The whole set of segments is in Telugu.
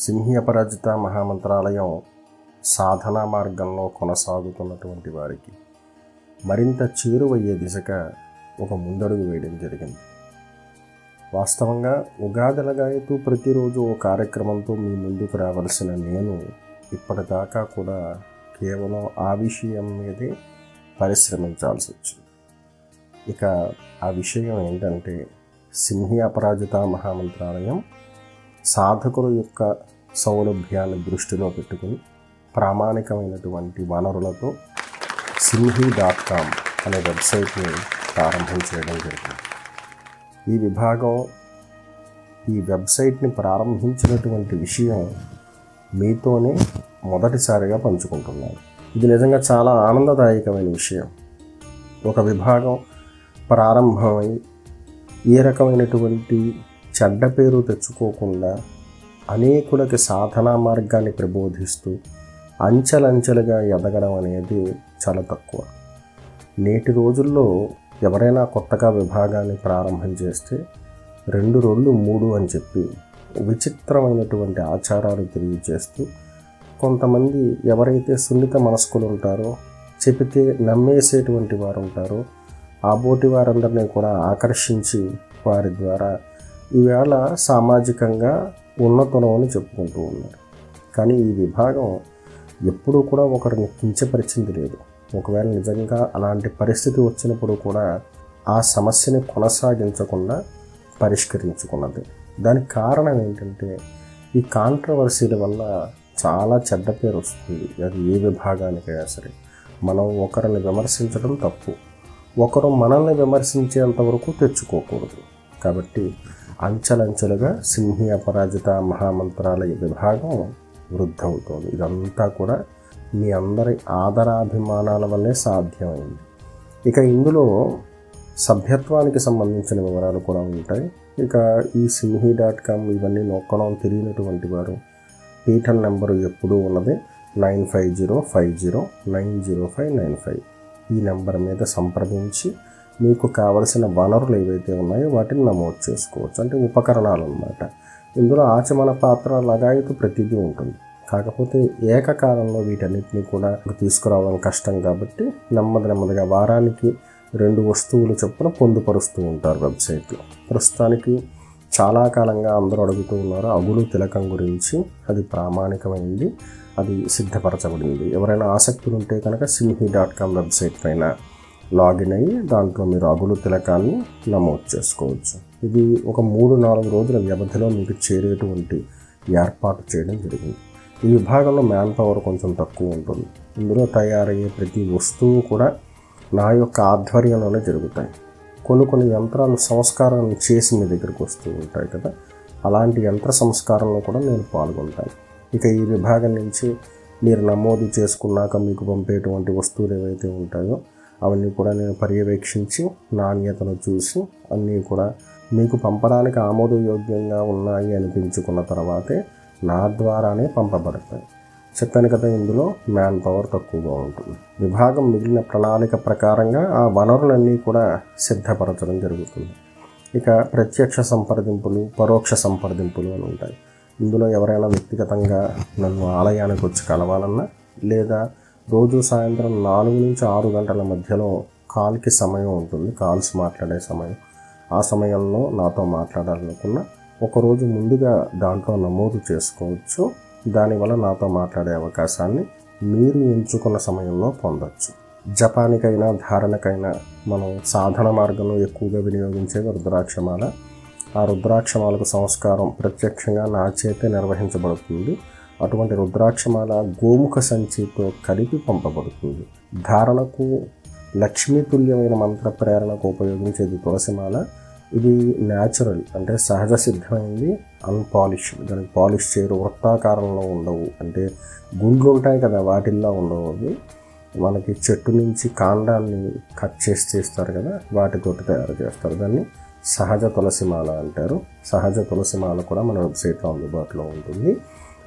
సింహి అపరాజిత మహామంత్రాలయం సాధనా మార్గంలో కొనసాగుతున్నటువంటి వారికి మరింత చేరువయ్యే దిశగా ఒక ముందడుగు వేయడం జరిగింది. వాస్తవంగా ఉగాదిలగాయతూ ప్రతిరోజు ఓ కార్యక్రమంతో మీ ముందుకు రావాల్సిన నేను ఇప్పటిదాకా కూడా కేవలం ఆ విషయం మీదే పరిశ్రమించాల్సి వచ్చింది. ఇక ఆ విషయం ఏంటంటే సింహి అపరాజిత మహామంత్రాలయం సాధకుల యొక్క సౌలభ్యాన్ని దృష్టిలో పెట్టుకుని ప్రామాణికమైనటువంటి వనరులతో సింహి డాట్ కామ్ అనే వెబ్సైట్ని ప్రారంభం చేయడం జరిగింది. ఈ విభాగం ఈ వెబ్సైట్ని ప్రారంభించినటువంటి విషయం మీతోనే మొదటిసారిగా పంచుకుంటున్నాను. ఇది నిజంగా చాలా ఆనందదాయకమైన విషయం. ఒక విభాగం ప్రారంభమై ఏ రకమైనటువంటి చెడ్డ పేరు తెచ్చుకోకుండా అనేకులకి సాధనా మార్గాన్ని ప్రబోధిస్తూ అంచెలంచెలుగా ఎదగడం అనేది చాలా తక్కువ. నేటి రోజుల్లో ఎవరైనా కొత్తగా విభాగాన్ని ప్రారంభం చేస్తే రెండు రోజులు మూడు అని చెప్పి విచిత్రమైనటువంటి ఆచారాలు తెలియజేస్తూ కొంతమంది ఎవరైతే సున్నిత మనస్కులు ఉంటారో చెబితే నమ్మేసేటువంటి వారు ఉంటారో ఆ బోటి వారందరినీ కూడా ఆకర్షించి వారి ద్వారా ఈవేళ సామాజికంగా ఉన్నతనం అని చెప్పుకుంటూ ఉన్నారు. కానీ ఈ విభాగం ఎప్పుడూ కూడా ఒకరిని కించపరిచింది లేదు. ఒకవేళ నిజంగా అలాంటి పరిస్థితి వచ్చినప్పుడు కూడా ఆ సమస్యని కొనసాగించకుండా పరిష్కరించుకున్నది. దానికి కారణం ఏంటంటే ఈ కాంట్రవర్సీల వల్ల చాలా చెడ్డ పేరు వస్తుంది. అది ఏ విభాగానికైనా సరే. మనం ఒకరిని విమర్శించడం తప్పు. ఒకరు మనల్ని విమర్శించేంత వరకు తెచ్చుకోకూడదు. కాబట్టి అంచెలంచెలుగా సింహి అపరాజిత మహామంత్రాల విభాగం వృద్ధవుతోంది. ఇదంతా కూడా మీ అందరి ఆదరాభిమానాల వల్లే సాధ్యమైంది. ఇక ఇందులో సభ్యత్వానికి సంబంధించిన వివరాలు కూడా ఉంటాయి. ఇక ఈ సింహి డాట్ కామ్ ఇవన్నీ నొక్కడం తెలియనటువంటి వారు పీఠన్ నెంబరు ఎప్పుడూ ఉన్నది. Nine five zero five zero nine zero five nine five. ఈ నెంబర్ మీద సంప్రదించి మీకు కావలసిన వనరులు ఏవైతే ఉన్నాయో వాటిని నమోదు చేసుకోవచ్చు. అంటే ఉపకరణాలు అన్నమాట ఇందులో ఆచమన పాత్ర లగాయతు ప్రతిదీ ఉంటుంది. కాకపోతే ఏకకాలంలో వీటన్నిటిని కూడా తీసుకురావడం కష్టం కాబట్టి నెమ్మది నెమ్మదిగా వారానికి రెండు వస్తువులు చొప్పున పొందుపరుస్తూ ఉంటారు వెబ్సైట్లో. ప్రస్తుతానికి చాలా కాలంగా అందరూ అడుగుతూ ఉన్నారు అగులు తిలకం గురించి. అది ప్రామాణికమైంది అది సిద్ధపరచబడింది. ఎవరైనా ఆసక్తులు ఉంటే కనుక సింహి డాట్ కామ్ వెబ్సైట్ పైన లాగిన్ అయ్యి దాంట్లో మీరు అగులు తిలకాన్ని నమోదు చేసుకోవచ్చు. ఇది ఒక మూడు నాలుగు రోజుల వ్యవధిలో మీకు చేరేటువంటి ఏర్పాటు చేయడం జరిగింది. ఈ విభాగంలో మ్యాన్ పవర్ కొంచెం తక్కువ ఉంటుంది. ఇందులో తయారయ్యే ప్రతి వస్తువు కూడా నా యొక్క ఆధ్వర్యంలోనే జరుగుతాయి. కొన్ని కొన్ని యంత్రాలు సంస్కారం చేసి మీ దగ్గరికి వస్తూ ఉంటాయి కదా. అలాంటి యంత్ర సంస్కారంలో కూడా నేను పాల్గొంటాను. ఇక ఈ విభాగం నుంచి మీరు నమోదు చేసుకున్నాక మీకు పంపేటువంటి వస్తువులు ఏవైతే ఉంటాయో అవన్నీ కూడా నేను పర్యవేక్షించి నాణ్యతను చూసి అన్నీ కూడా మీకు పంపడానికి ఆమోదయోగ్యంగా ఉన్నాయి అనిపించుకున్న తర్వాతే నా ద్వారానే పంపబడతాయి. చెప్పాను కదా ఇందులో మ్యాన్ పవర్ తక్కువగా ఉంటుంది. విభాగం మిగిలిన ప్రణాళిక ప్రకారంగా ఆ వనరులన్నీ కూడా సిద్ధపరచడం జరుగుతుంది. ఇక ప్రత్యక్ష సంప్రదింపులు పరోక్ష సంప్రదింపులు అని ఉంటాయి. ఇందులో ఎవరైనా వ్యక్తిగతంగా నన్ను ఆలయానికి వచ్చి కలవాలన్నా లేదా రోజు సాయంత్రం నాలుగు నుంచి ఆరు గంటల మధ్యలో కాల్కి సమయం ఉంటుంది. కాల్స్ మాట్లాడే సమయం. ఆ సమయంలో నాతో మాట్లాడాలనుకున్న ఒకరోజు ముందుగా దాంట్లో నమోదు చేసుకోవచ్చు. దానివల్ల నాతో మాట్లాడే అవకాశాన్ని మీరు ఎంచుకున్న సమయంలో పొందవచ్చు జపానికైనా ధారణకైనా మనం సాధన మార్గంలో ఎక్కువగా వినియోగించేది రుద్రాక్షమాల. ఆ రుద్రాక్షమాలకు సంస్కారం ప్రత్యక్షంగా నా చేతే నిర్వహించబడుతుంది. అటువంటి రుద్రాక్షమాల గోముఖ సంచితో కలిపి పంపబడుతుంది. ధారణకు లక్ష్మీతుల్యమైన మంత్ర ప్రేరణకు ఉపయోగించేది తులసిమాల. ఇది న్యాచురల్ అంటే సహజ సిద్ధమైంది అన్పాలిష్ దానికి పాలిష్ చేయరు వృత్తాకారంలో ఉండవు. అంటే గుండ్లు ఉంటాయి కదా వాటిల్లో ఉండవు అవి. మనకి చెట్టు నుంచి కాండాన్ని కట్ చేసి చేస్తారు కదా వాటితోటి తయారు చేస్తారు. దాన్ని సహజ తులసిమాల అంటారు. సహజ తులసిమాల కూడా మన వెబ్సైట్లో అందుబాటులో ఉంటుంది.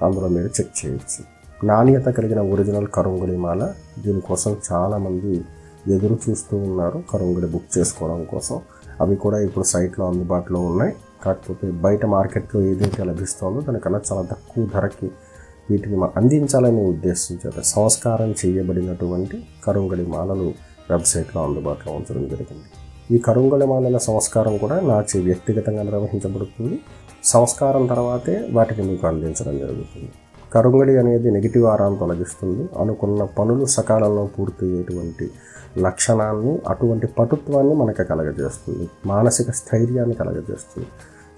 అందులో మీరు చెక్ చేయొచ్చు. నాణ్యత కలిగిన ఒరిజినల్ కరుంగుడి మాల దీనికోసం చాలామంది ఎదురు చూస్తూ ఉన్నారు కరుంగుడి బుక్ చేసుకోవడం కోసం. అవి కూడా ఇప్పుడు సైట్లో అందుబాటులో ఉన్నాయి. కాకపోతే బయట మార్కెట్లో ఏదైతే లభిస్తుందో దానికన్నా చాలా తక్కువ ధరకి వీటిని అందించాలనే ఉద్దేశం చేత సంస్కారం చేయబడినటువంటి కరుంగడి మాలలు వెబ్సైట్లో అందుబాటులో ఉంచడం జరిగింది. ఈ కరుంగళి మాలల సంస్కారం కూడా నా చే వ్యక్తిగతంగా నిర్వహించబడుతుంది. సంస్కారం తర్వాతే వాటిని మీకు అందించడం జరుగుతుంది. కరుంగళి అనేది నెగిటివ్ ఆరాన్ని తొలగిస్తుంది. అనుకున్న పనులు సకాలంలో పూర్తయ్యేటువంటి లక్షణాన్ని అటువంటి పటుత్వాన్ని మనకు కలగజేస్తుంది. మానసిక స్థైర్యాన్ని కలగజేస్తుంది.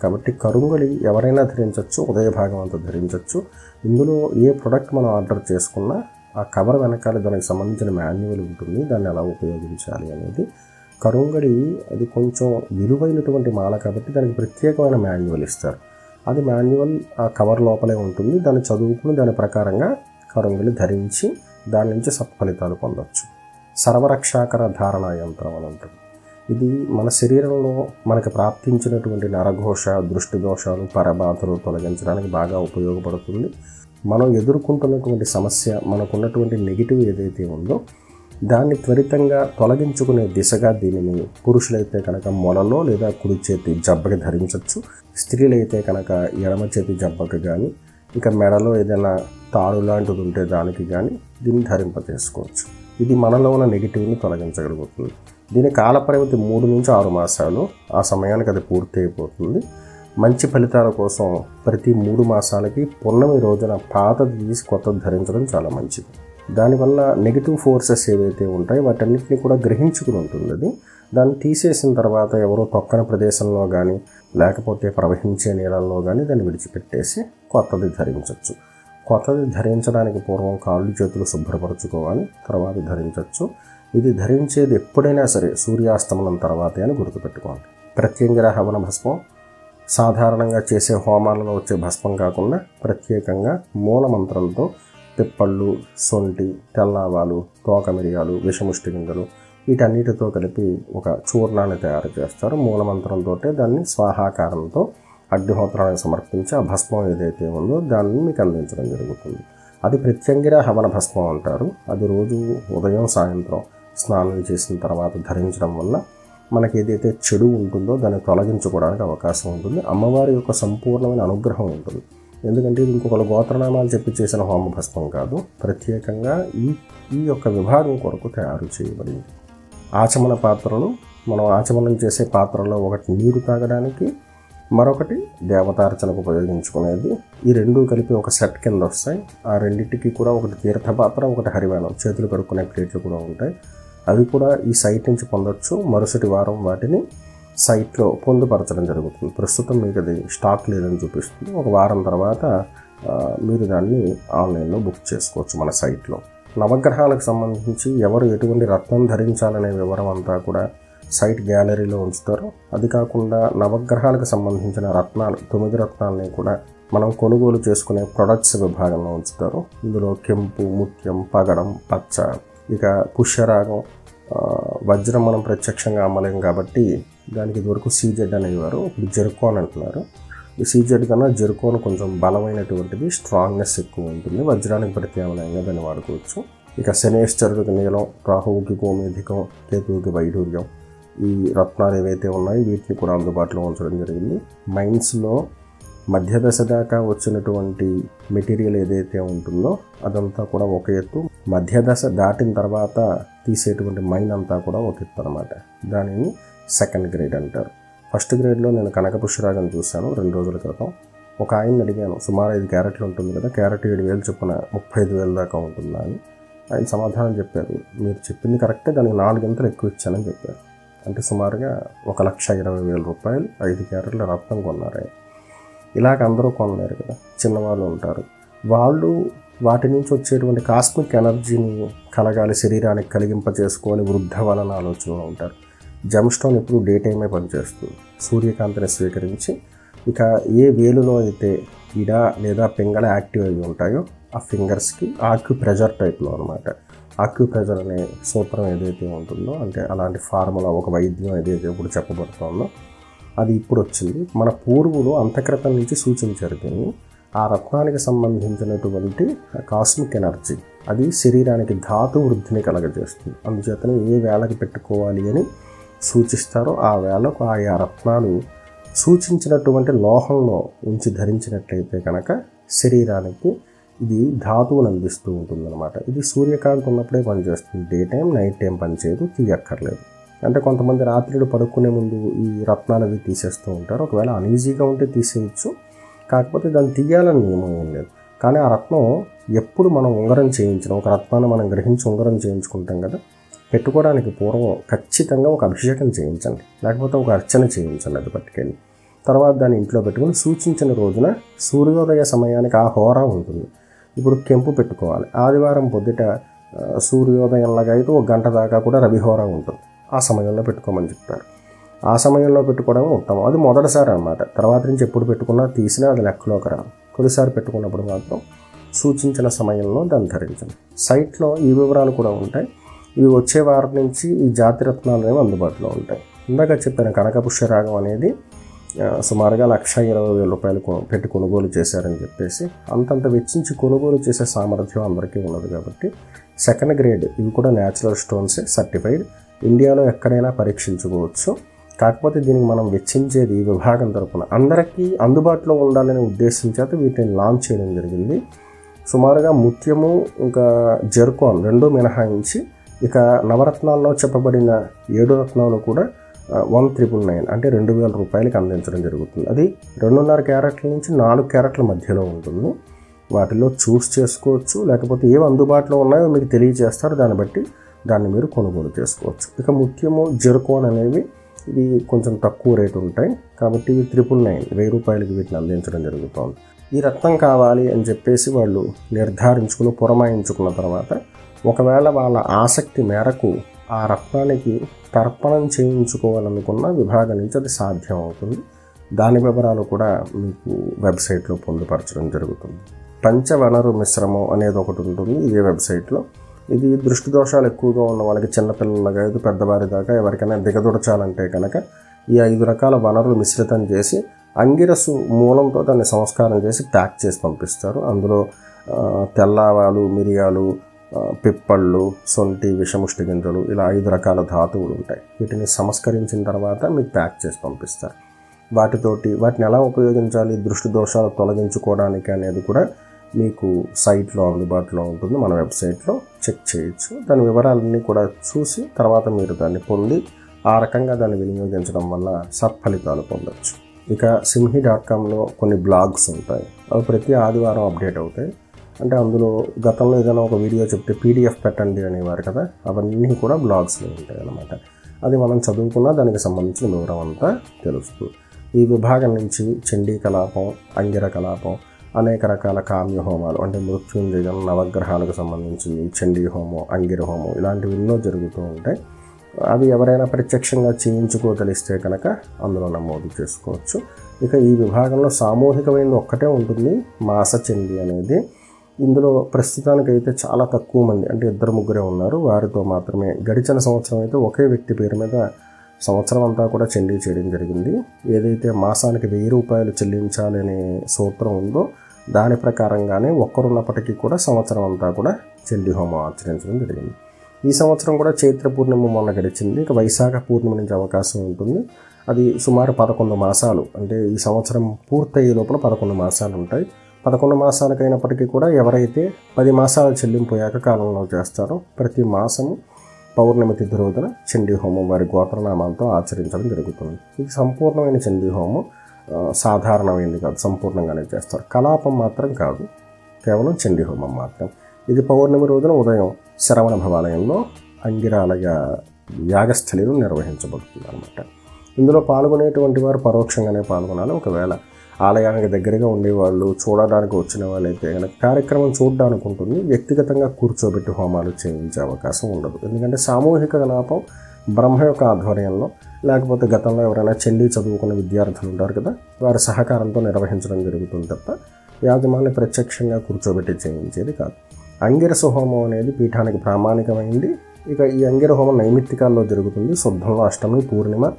కాబట్టి కరుంగళి ఎవరైనా ధరించవచ్చు ఉదయ భాగం అంతా ధరించవచ్చు ఇందులో ఏ ప్రోడక్ట్ మనం ఆర్డర్ చేసుకున్నా ఆ కవర్ వెనకాల దానికి సంబంధించిన మాన్యువల్ ఉంటుంది. దాన్ని ఎలా ఉపయోగించాలి అనేది కరుంగడి అది కొంచెం విలువైనటువంటి మాల కాబట్టి దానికి ప్రత్యేకమైన మాన్యువల్ ఇస్తారు. అది మాన్యువల్ ఆ కవర్ లోపలే ఉంటుంది. దాన్ని చదువుకుని దాని ప్రకారంగా కరుంగలి ధరించి దాని నుంచి సత్ఫలితాలు పొందవచ్చు సర్వరక్షాకర ధారణ యంత్రం అని ఉంటుంది. ఇది మన శరీరంలో మనకు ప్రాప్తించినటువంటి నరఘోష దృష్టి దోషాలు పరబాధలు తొలగించడానికి బాగా ఉపయోగపడుతుంది. మనం ఎదుర్కొంటున్నటువంటి సమస్య మనకున్నటువంటి నెగిటివ్ ఏదైతే ఉందో దాన్ని త్వరితంగా తొలగించుకునే దిశగా దీనిని పురుషులైతే కనుక మొలలో లేదా కుడి చేతి జబ్బకి ధరించవచ్చు స్త్రీలైతే కనుక ఎడమ చేతి జబ్బకి కానీ ఇక మెడలో ఏదైనా తాడు లాంటిది ఉంటే దానికి కానీ దీన్ని ధరింప చేసుకోవచ్చు ఇది మనలో ఉన్న నెగిటివ్ని తొలగించగలుగుతుంది. దీని కాలపరిమితి మూడు నుంచి ఆరు మాసాలు. ఆ సమయానికి అది పూర్తి అయిపోతుంది. మంచి ఫలితాల కోసం ప్రతి మూడు మాసాలకి పున్నమి రోజున పాతది తీసి కొత్తది ధరించడం చాలా మంచిది. దానివల్ల నెగిటివ్ ఫోర్సెస్ ఏవైతే ఉంటాయో వాటన్నిటిని కూడా గ్రహించుకుని ఉంటుంది అది. దాన్ని తీసేసిన తర్వాత ఎవరో తొక్కని ప్రదేశంలో కానీ లేకపోతే ప్రవహించే నీళ్ళల్లో కానీ దాన్ని విడిచిపెట్టేసి కొత్తది ధరించవచ్చు కొత్తది ధరించడానికి పూర్వం కాళ్ళు చేతులు శుభ్రపరచుకోవాలి తర్వాత ధరించవచ్చు ఇది ధరించేది ఎప్పుడైనా సరే సూర్యాస్తమనం తర్వాతే అని గుర్తుపెట్టుకోండి. ప్రత్యంగిర హవన భస్మం సాధారణంగా చేసే హోమాలలో వచ్చే భస్మం కాకుండా ప్రత్యేకంగా మూల మంత్రంతో పిప్పళ్ళు సొంటి తెల్లావాలు తోక మిరియాలు విషముష్టి గింజలు వీటన్నిటితో కలిపి ఒక చూర్ణాన్ని తయారు చేస్తారు. మూలమంత్రంతో దాన్ని స్వాహాకారంతో అగ్నిహోత్రానికి సమర్పించి ఆ భస్మం ఏదైతే ఉందో దాన్ని మీకు అందించడం జరుగుతుంది. అది ప్రత్యంగిర హవన భస్మం అంటారు. అది రోజు ఉదయం సాయంత్రం స్నానం చేసిన తర్వాత ధరించడం వల్ల మనకి ఏదైతే చెడు ఉంటుందో దాన్ని తొలగించుకోవడానికి అవకాశం ఉంటుంది. అమ్మవారి యొక్క సంపూర్ణమైన అనుగ్రహం ఉంటుంది. ఎందుకంటే ఇది ఇంకొకరు గోత్రనామాలు చెప్పి చేసిన హోమభస్మం కాదు. ప్రత్యేకంగా ఈ ఈ యొక్క విభాగం కొరకు తయారు చేయబడింది. ఆచమన పాత్రలు మనం ఆచమనం చేసే పాత్రలో ఒకటి నీరు తాగడానికి మరొకటి దేవతార్చనకు ఉపయోగించుకునేది. ఈ రెండు కలిపి ఒక సెట్ కింద వస్తాయి. ఆ రెండింటికి కూడా ఒకటి తీర్థ పాత్ర ఒకటి హరివేణం చేతులు కడుక్కునే ప్లేట్లు కూడా ఉంటాయి. అవి కూడా ఈ సైట్ నుంచి పొందొచ్చు. మరుసటి వారం వాటిని సైట్లో పొందుపరచడం జరుగుతుంది. ప్రస్తుతం మీకు అది స్టాక్ లేదని చూపిస్తుంది. ఒక వారం తర్వాత మీరు దాన్ని ఆన్లైన్లో బుక్ చేసుకోవచ్చు మన సైట్లో. నవగ్రహాలకు సంబంధించి ఎవరు ఎటువంటి రత్నం ధరించాలనే వివరం అంతా కూడా సైట్ గ్యాలరీలో ఉంచుతారు. అది కాకుండా నవగ్రహాలకు సంబంధించిన రత్నాలు తొమ్మిది రత్నాలని కూడా మనం కొనుగోలు చేసుకునే ప్రొడక్ట్స్ విభాగంలో ఉంచుతారు. ఇందులో కెంపు ముత్యం పగడం పచ్చ ఇక పుష్యరాగం వజ్రం మనం ప్రత్యక్షంగా అమ్మలేం కాబట్టి దానికి ఇదివరకు సీజెడ్ అనేవారు. ఇప్పుడు జెర్కోన్ అంటున్నారు. ఈ సీజెడ్ కన్నా జెర్కోన్ కొంచెం బలమైనటువంటిది స్ట్రాంగ్నెస్ ఎక్కువ ఉంటుంది. వజ్రానికి ప్రత్యామ్నాయంగా దాన్ని వాడుకోవచ్చు. ఇక శనేశ్వరుడికి నీలం రాహువుకి గోమేధికం కేతువుకి వైఢూర్యం ఈ రత్నాలు ఏవైతే ఉన్నాయో వీటిని కూడా అందుబాటులో ఉంచడం జరిగింది. మైన్స్లో మధ్యదశ దాకా వచ్చినటువంటి మెటీరియల్ ఏదైతే ఉంటుందో అదంతా కూడా ఒక ఎత్తు. మధ్యదశ దాటిన తర్వాత తీసేటువంటి మైన్ అంతా కూడా ఒక ఎత్తు అనమాట దానిని సెకండ్ గ్రేడ్ అంటారు. ఫస్ట్ గ్రేడ్లో నేను కనకపుష్యరాగం చూశాను రెండు రోజుల క్రితం. ఒక ఆయన్ని అడిగాను సుమారు ఐదు క్యారెట్లు ఉంటుంది కదా క్యారెట్ ఏడు వేలు చొప్పున ముప్పై ఐదు వేల దాకా ఉంటుందా? అని. ఆయన సమాధానం చెప్పారు మీరు చెప్పింది కరెక్టే దానికి నాలుగింతలు ఎక్కువ ఇచ్చానని చెప్పారు. అంటే సుమారుగా ఒక లక్ష ఇరవై వేల రూపాయలు ఐదు క్యారెట్ల రత్నం కొన్నారు. ఇలాగ అందరూ కొన్నారు కదా చిన్నవాళ్ళు ఉంటారు. వాళ్ళు వాటి నుంచి వచ్చేటువంటి కాస్మిక్ ఎనర్జీని కలగాలి శరీరానికి కలిగింప చేసుకొని ఆలోచనలో ఉంటారు. జమ్స్టోన్ ఎప్పుడు డే టైమే పనిచేస్తుంది. సూర్యకాంతిని స్వీకరించి ఇక ఏ వేలులో అయితే ఇడ లేదా పింగళ యాక్టివ్ అయ్యి ఉంటాయో ఆ ఫింగర్స్కి ఆక్యూ ప్రెజర్ టైప్లో అనమాట ఆక్యూ ప్రెజర్ అనే సూత్రం ఏదైతే ఉంటుందో అంటే అలాంటి ఫార్ములా ఒక వైద్యం ఏదైతే ఇప్పుడు చెప్పబడుతుందో అది ఇప్పుడు వచ్చింది. మన పూర్వులు అంతక్రితం నుంచి సూచించారు దీన్ని. ఆ రత్నానికి సంబంధించినటువంటి కాస్మిక్ ఎనర్జీ అది శరీరానికి ధాతు వృద్ధిని కలగజేస్తుంది. అందుచేతనే ఏ వేళకి పెట్టుకోవాలి అని సూచిస్తారో ఆ వేళకు ఆయా రత్నాలు సూచించినటువంటి లోహంలో ఉంచి ధరించినట్లయితే కనుక శరీరానికి ఇది ధాతువును అందిస్తూ ఉంటుందన్నమాట. ఇది సూర్యకాంతి ఉన్నప్పుడే పనిచేస్తుంది. డే టైం నైట్ టైం పనిచేయదు తీయక్కర్లేదు. అంటే కొంతమంది రాత్రులు పడుకునే ముందు ఈ రత్నాలు అవి తీసేస్తూ ఉంటారు. ఒకవేళ అనీజీగా ఉంటే తీసేయచ్చు. కాకపోతే దాన్ని తీయాలని నియమం ఏం లేదు. కానీ ఆ రత్నం ఎప్పుడు మనం ఉంగరం చేయించడం ఒక రత్నాన్ని మనం గ్రహించి ఉంగరం చేయించుకుంటాం కదా పెట్టుకోవడానికి పూర్వం ఖచ్చితంగా ఒక అభిషేకం చేయించండి. లేకపోతే ఒక అర్చన చేయించండి అది పట్టుకెళ్ళి తర్వాత దాన్ని ఇంట్లో పెట్టుకుని సూచించిన రోజున సూర్యోదయ సమయానికి ఆ హోరా ఉంటుంది. ఇప్పుడు కెంపు పెట్టుకోవాలి. ఆదివారం పొద్దుట సూర్యోదయంలాగా అయితే ఒక గంట దాకా కూడా రవిహోరా ఉంటుంది. ఆ సమయంలో పెట్టుకోమని చెప్తారు. ఆ సమయంలో పెట్టుకోవడం ఉత్తమం. అది మొదటిసారి అనమాట తర్వాత నుంచి ఎప్పుడు పెట్టుకున్నా తీసినా అది లెక్కలోకి రాదు. తొలిసారి పెట్టుకున్నప్పుడు మాత్రం సూచించిన సమయంలో దాన్ని ధరించండి. సైట్లో ఈ వివరాలు కూడా ఉంటాయి. ఇవి వచ్చే వారం నుంచి ఈ జాతిరత్నాలు అనేవి అందుబాటులో ఉంటాయి. ఇందాక చెప్పాను కనకపుష్యరాగం అనేది సుమారుగా లక్ష ఇరవై వేల రూపాయలు కొ- పెట్టి కొనుగోలు చేశారని చెప్పేసి అంతంత వెచ్చించి కొనుగోలు చేసే సామర్థ్యం అందరికీ ఉన్నది కాబట్టి సెకండ్ గ్రేడ్ ఇవి కూడా న్యాచురల్ స్టోన్సే సర్టిఫైడ్ ఇండియాలో ఎక్కడైనా పరీక్షించుకోవచ్చు. కాకపోతే దీనికి మనం వెచ్చించేది ఈ విభాగం తరపున. అందరికీ అందుబాటులో ఉండాలనే ఉద్దేశం చేత వీటిని లాంచ్ చేయడం జరిగింది. సుమారుగా ముత్యము ఇంకా జెర్కోన్ రెండు మినహాయించి ఇక నవరత్నాల్లో చెప్పబడిన ఏడు రత్నాలు కూడా వన్ త్రిపుల్ నైన్ అంటే రెండు వేల రూపాయలకి అందించడం జరుగుతుంది. అది రెండున్నర క్యారెట్ల నుంచి నాలుగు క్యారెట్ల మధ్యలో ఉంటుంది. వాటిలో చూస్ చేసుకోవచ్చు లేకపోతే ఏవి అందుబాటులో ఉన్నాయో మీకు తెలియజేస్తారు. దాన్ని బట్టి దాన్ని మీరు కొనుగోలు చేసుకోవచ్చు. ఇక ముఖ్యము జెర్కోన్ అనేవి ఇవి కొంచెం తక్కువ రేటు ఉంటాయి. కాబట్టి ఇవి త్రిపుల్ నైన్ వెయ్యి రూపాయలకి వీటిని అందించడం జరుగుతుంది. ఈ రత్నం కావాలి అని చెప్పేసి వాళ్ళు నిర్ధారించుకుని పురమాయించుకున్న తర్వాత ఒకవేళ వాళ్ళ ఆసక్తి మేరకు ఆ రత్నానికి తర్పణం చేయించుకోవాలనుకున్న విభాగం నుంచి అది సాధ్యం అవుతుంది దాని వివరాలు కూడా మీకు వెబ్సైట్లో పొందుపరచడం జరుగుతుంది. పంచవనరు మిశ్రమం అనేది ఒకటి ఉంటుంది. ఇదే వెబ్సైట్లో ఇది దృష్టి దోషాలు ఎక్కువగా ఉన్న వాళ్ళకి చిన్నపిల్లలుగా ఇది పెద్దవారి దాకా ఎవరికైనా దిగదుడచాలంటే కనుక ఈ ఐదు రకాల వనరులు మిశ్రితం చేసి అంగిరసు మూలంతో దాన్ని సంస్కారం చేసి ప్యాక్ చేసి పంపిస్తారు. అందులో తెల్లవాలు తెల్లావాలు మిరియాలు పిప్పళ్ళు సొంటి విషముష్టి గింజలు ఇలా ఐదు రకాల ధాతువులు ఉంటాయి. వీటిని సంస్కరించిన తర్వాత మీకు ప్యాక్ చేసి పంపిస్తారు. వాటితోటి వాటిని ఎలా ఉపయోగించాలి? దృష్టి దోషాలు తొలగించుకోవడానికి అనేది కూడా మీకు సైట్లో అందుబాటులో ఉంటుంది. మన వెబ్సైట్లో చెక్ చేయొచ్చు. దాని వివరాలన్నీ కూడా చూసి తర్వాత మీరు దాన్ని పొంది ఆ రకంగా దాన్ని వినియోగించడం వల్ల సత్ఫలితాలు పొందొచ్చు. ఇక సింహి డాట్ కామ్లో కొన్ని బ్లాగ్స్ ఉంటాయి. అవి ప్రతి ఆదివారం అప్డేట్ అవుతాయి. అంటే అందులో గతంలో ఏదైనా ఒక వీడియో చెప్తే పీడిఎఫ్ పెట్టండి అనేవారు కదా అవన్నీ కూడా బ్లాగ్స్లో ఉంటాయి అన్నమాట. అది మనం చదువుకున్నా దానికి సంబంధించిన వివరం అంతా తెలుస్తుంది. ఈ విభాగం నుంచి చండీ కలాపం అంగిర కలాపం అనేక రకాల కామ్య హోమాలు అంటే మృత్యుంజయం నవగ్రహాలకు సంబంధించింది చండీ హోమం అంగిర హోమం ఇలాంటివి ఎన్నో జరుగుతూ ఉంటాయి. అవి ఎవరైనా ప్రత్యక్షంగా చేయించుకోగలిస్తే కనుక అందులో నమోదు చేసుకోవచ్చు. ఇక ఈ విభాగంలో సామూహికమైనది ఒక్కటే ఉంటుంది మాస చండి అనేది. ఇందులో ప్రస్తుతానికైతే చాలా తక్కువ మంది అంటే ఇద్దరు ముగ్గురే ఉన్నారు. వారితో మాత్రమే గడిచిన సంవత్సరం అయితే ఒకే వ్యక్తి పేరు మీద సంవత్సరం అంతా కూడా చెల్లి చేయడం జరిగింది. ఏదైతే మాసానికి వెయ్యి రూపాయలు చెల్లించాలనే సూత్రం ఉందో దాని ప్రకారంగానే ఒక్కరున్నప్పటికీ కూడా సంవత్సరం అంతా కూడా చెల్లి హోమం ఆచరించడం జరిగింది. ఈ సంవత్సరం కూడా చైత్ర పూర్ణిమ మొన్న గడిచింది. ఇక వైశాఖ పూర్ణిమ నుంచి అవకాశం ఉంటుంది. అది సుమారు పదకొండు మాసాలు. అంటే ఈ సంవత్సరం పూర్తయ్యే లోపల పదకొండు మాసాలు ఉంటాయి. పదకొండు మాసాలకైనప్పటికీ కూడా ఎవరైతే పది మాసాలు చెల్లింపు ఏకకాలంలో చేస్తారో ప్రతి మాసము పౌర్ణమి తిథి రోజున చండీ హోమం వారి గోత్రనామాలతో ఆచరించడం జరుగుతుంది. ఇది సంపూర్ణమైన చండీ హోమం సాధారణమైనది కాదు సంపూర్ణంగానే చేస్తారు. కలాపం మాత్రం కాదు కేవలం చండీ హోమం మాత్రం. ఇది పౌర్ణమి రోజున ఉదయం శ్రవణ భవాలయంలో అంగిరాలయ యాగస్థలిలో నిర్వహించబడుతుంది అనమాట ఇందులో పాల్గొనేటువంటి వారు పరోక్షంగానే పాల్గొనాలి. ఒకవేళ ఆలయానికి దగ్గరగా ఉండేవాళ్ళు చూడడానికి వచ్చిన వాళ్ళైతే కనుక కార్యక్రమం చూడడానికి ఉంటుంది వ్యక్తిగతంగా కూర్చోబెట్టి హోమాలు చేయించే అవకాశం ఉండదు. ఎందుకంటే సామూహిక కలాపం బ్రహ్మ యొక్క ఆధ్వర్యంలో లేకపోతే గతంలో ఎవరైనా చెల్లి చదువుకున్న విద్యార్థులు ఉంటారు కదా వారి సహకారంతో నిర్వహించడం జరుగుతుంది తప్ప యాజమాన్య ప్రత్యక్షంగా కూర్చోబెట్టి చేయించేది కాదు. అంగిరస హోమం అనేది పీఠానికి ప్రామాణికమైంది. ఇక ఈ అంగిర హోమం నైమిత్తికాల్లో జరుగుతుంది. శుద్ధంలో అష్టమి పూర్ణిమ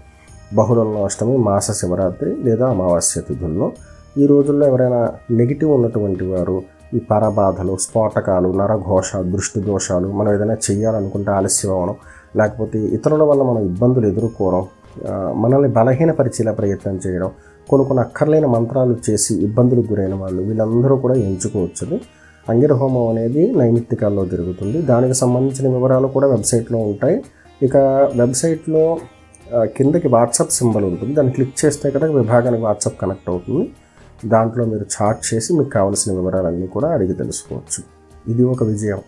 బహుళంలో అష్టమి మాస శివరాత్రి లేదా అమావాస్య తిథుల్లో. ఈ రోజుల్లో ఎవరైనా నెగిటివ్ ఉన్నటువంటి వారు ఈ పరబాధలు స్ఫోటకాలు నరఘోష దృష్టి దోషాలు మనం ఏదైనా చేయాలనుకుంటే ఆలస్యం అవ్వడం లేకపోతే ఇతరుల వల్ల మనం ఇబ్బందులు ఎదుర్కోవడం మనల్ని బలహీనపరిచేలా ప్రయత్నం చేయడం కొన్ని కొన్ని అక్కర్లేని మంత్రాలు చేసి ఇబ్బందులకు గురైన వాళ్ళు వీళ్ళందరూ కూడా ఎంచుకోవచ్చు అంగిరహోమం అనేది నైమిత్తికాల్లో జరుగుతుంది. దానికి సంబంధించిన వివరాలు కూడా వెబ్సైట్లో ఉంటాయి. ఇక వెబ్సైట్లో కిందకి వాట్సాప్ సింబల్ ఉంటుంది. దాన్ని క్లిక్ చేస్తే కనుక విభాగానికి వాట్సాప్ కనెక్ట్ అవుతుంది. దాంట్లో మీరు చాట్ చేసి మీకు కావాల్సిన వివరాలన్నీ కూడా అడిగి తెలుసుకోవచ్చు. ఇది ఒక విజయం.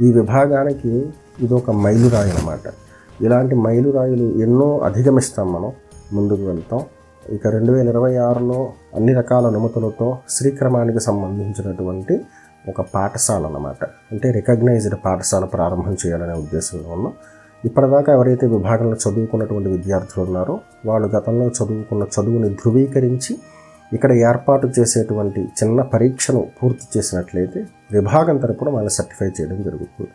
ఈ విభాగానికి ఇది ఒక మైలురాయి అనమాట ఇలాంటి మైలురాయిలు ఎన్నో అధిగమిస్తాం మనం. ముందుకు వెళ్తాం. ఇక రెండు వేల ఇరవై ఆరులో అన్ని రకాల అనుమతులతో శ్రీక్రమానికి సంబంధించినటువంటి ఒక పాఠశాల అన్నమాట. అంటే రికగ్నైజ్డ్ పాఠశాల ప్రారంభం చేయాలనే ఉద్దేశంలో ఉన్నాం. ఇప్పటిదాకా ఎవరైతే విభాగంలో చదువుకున్నటువంటి విద్యార్థులు ఉన్నారో వాళ్ళు గతంలో చదువుకున్న చదువుని ధృవీకరించి ఇక్కడ ఏర్పాటు చేసేటువంటి చిన్న పరీక్షను పూర్తి చేసినట్లయితే విభాగం తరపున వాళ్ళని సర్టిఫై చేయడం జరుగుతుంది.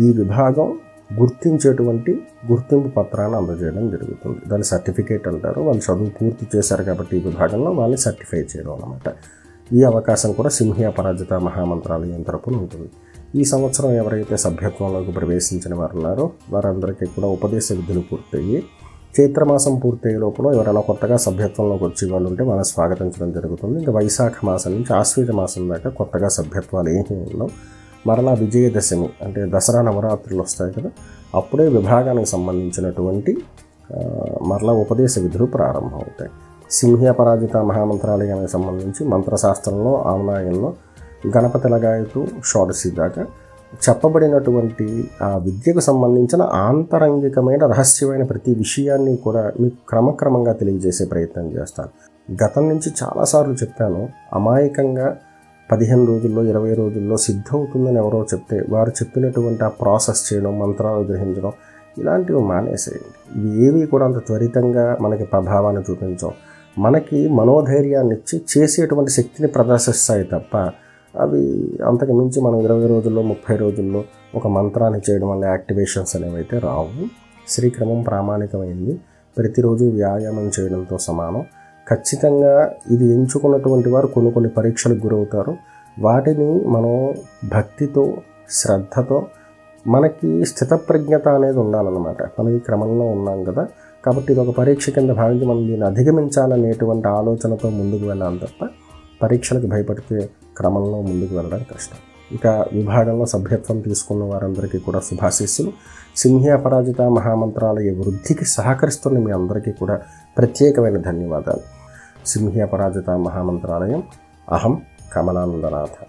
ఈ విభాగం గుర్తించేటువంటి గుర్తింపు పత్రాన్ని అందజేయడం జరుగుతుంది. దాని సర్టిఫికేట్ అంటారు. వాళ్ళు చదువు పూర్తి చేశారు కాబట్టి ఈ విభాగంలో వాళ్ళని సర్టిఫై చేయడం అన్నమాట. ఈ అవకాశం కూడా సింహి అపరాజిత మహామంత్రాలయం తరపున ఉంటుంది. ఈ సంవత్సరం ఎవరైతే సభ్యత్వంలోకి ప్రవేశించిన వారు ఉన్నారో వారందరికీ కూడా ఉపదేశ విధులు పూర్తయ్యి చైత్రమాసం పూర్తయ్యే లోపల ఎవరైనా కొత్తగా సభ్యత్వంలోకి వచ్చే వాళ్ళు ఉంటే మనం స్వాగతించడం జరుగుతుంది. ఇంకా వైశాఖ మాసం నుంచి ఆశ్వీజ మాసం దాకా కొత్తగా సభ్యత్వాలు ఏమీ ఉండవు. మరలా విజయదశమి అంటే దసరా నవరాత్రులు వస్తాయి కదా అప్పుడే విభాగానికి సంబంధించినటువంటి మరలా ఉపదేశ విధులు ప్రారంభమవుతాయి. సింహ పరాజిత మహామంత్రాలయానికి సంబంధించి మంత్రశాస్త్రంలో ఆమ్నాయంలో గణపతి లగాయతు షోడశి దాకా చెప్పబడినటువంటి ఆ విద్యకు సంబంధించిన ఆంతరంగికమైన రహస్యమైన ప్రతి విషయాన్ని కూడా మీకు క్రమక్రమంగా తెలియజేసే ప్రయత్నం చేస్తాను. గతం నుంచి చాలాసార్లు చెప్పాను అమాయకంగా పదిహేను రోజుల్లో ఇరవై రోజుల్లో సిద్ధవుతుందని ఎవరో చెప్తే వారు చెప్పినటువంటి ఆ ప్రాసెస్ చేయడం మంత్రాలు గ్రహించడం ఇలాంటివి మానేసేయండి. ఇవి ఏవి కూడా అంత త్వరితంగా మనకి ప్రభావాన్ని చూపించవు. మనకి మనోధైర్యాన్ని ఇచ్చి చేసేటువంటి శక్తిని ప్రదర్శిస్తాయి తప్ప అవి అంతకు మించి మనం ఇరవై రోజుల్లో ముప్పై రోజుల్లో ఒక మంత్రాన్ని చేయడం వల్ల యాక్టివేషన్స్ అనేవి అయితే రావు. శ్రీక్రమం ప్రామాణికమైంది. ప్రతిరోజు వ్యాయామం చేయడంతో సమానం. ఖచ్చితంగా ఇది ఎంచుకున్నటువంటి వారు కొన్ని కొన్ని పరీక్షలకు గురవుతారు. వాటిని మనం భక్తితో శ్రద్ధతో మనకి స్థితప్రజ్ఞత అనేది ఉండాలన్నమాట. మనం ఈ క్రమంలో ఉన్నాం కదా. కాబట్టి ఇది ఒక పరీక్ష కింద భావించి మనం దీన్ని అధిగమించాలనేటువంటి ఆలోచనతో ముందుకు వెళ్ళాలి తప్ప పరీక్షలకు భయపడితే క్రమంలో ముందుకు వెళ్ళడం కష్టం. ఇక విభాగంలో సభ్యత్వం తీసుకున్న వారందరికీ కూడా శుభాశీస్సులు. సింహ అపరాజిత మహామంత్రాలయ వృద్ధికి సహకరిస్తున్న మీ అందరికీ కూడా ప్రత్యేకమైన ధన్యవాదాలు. సింహ అపరాజిత మహామంత్రాలయం. అహం కమలానందనాథ.